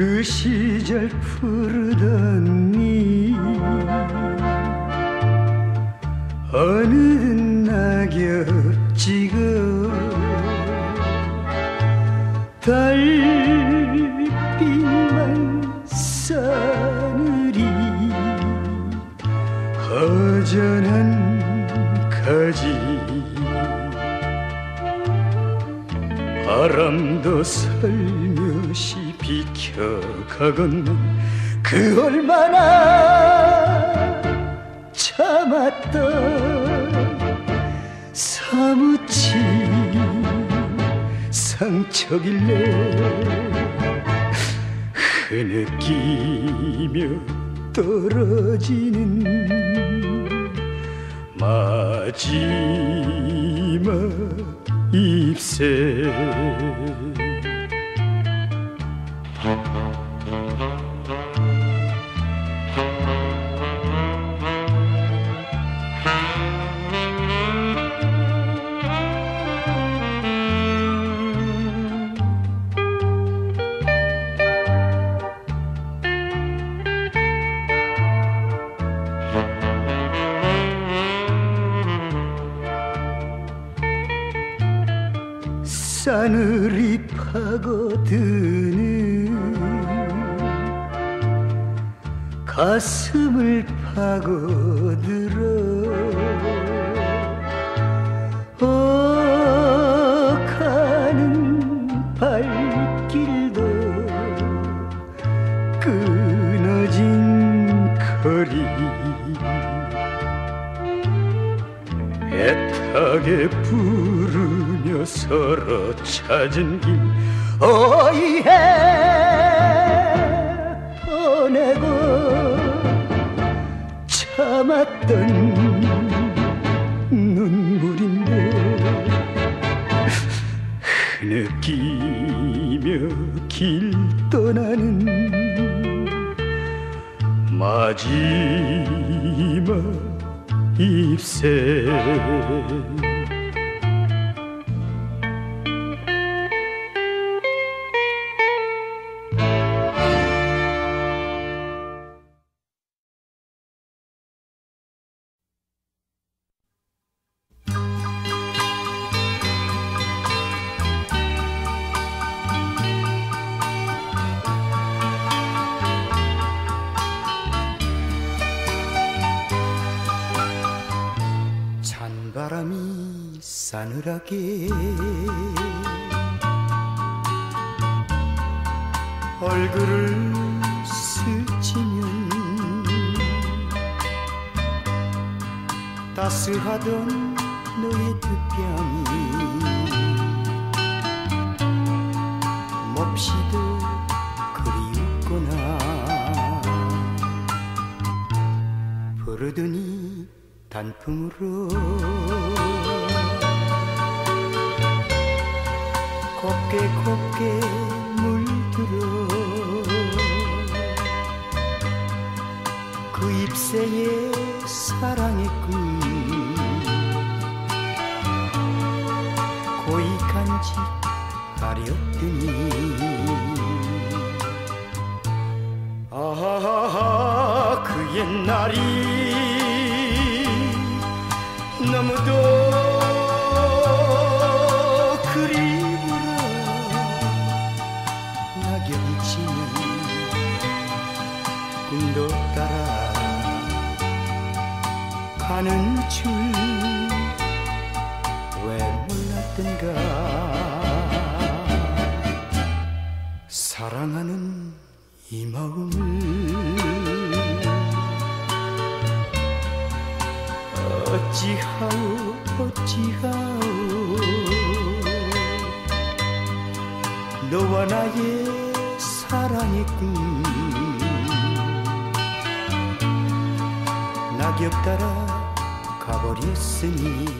그 시절 푸르던 니 어느 낙엽 찍어 달빛만 싸늘이 허전한 가지. 바람도 살며시 비켜가건 그 얼마나 참았던 사무친 상처길래 흐느끼며 떨어지는 마지막 잎새 싸늘이 파고드는 가슴을 파고들어. 어 가는 발길도 끊어진 거리 애타게 부르며 서로 찾은 길 어이해 보내고 참았던 눈물인데 흐느끼며 길 떠나는 마지막 잎새 싸늘하게. 얼굴을 스치면 따스하던 너의 두 뺨이 몹시도 그리웠구나. 부르더니 단풍으로 곱게 곱게 물들어. 그 잎새에 사랑의 꿈 고이 간직하렸더니. 아하하 그 옛날이 꿈도 따라 가는 줄 왜 몰랐던가? 사랑하는 이 마음을 어찌하오 어찌하오? 너와 나의 사랑의 꿈 낙엽 따라 가버렸으니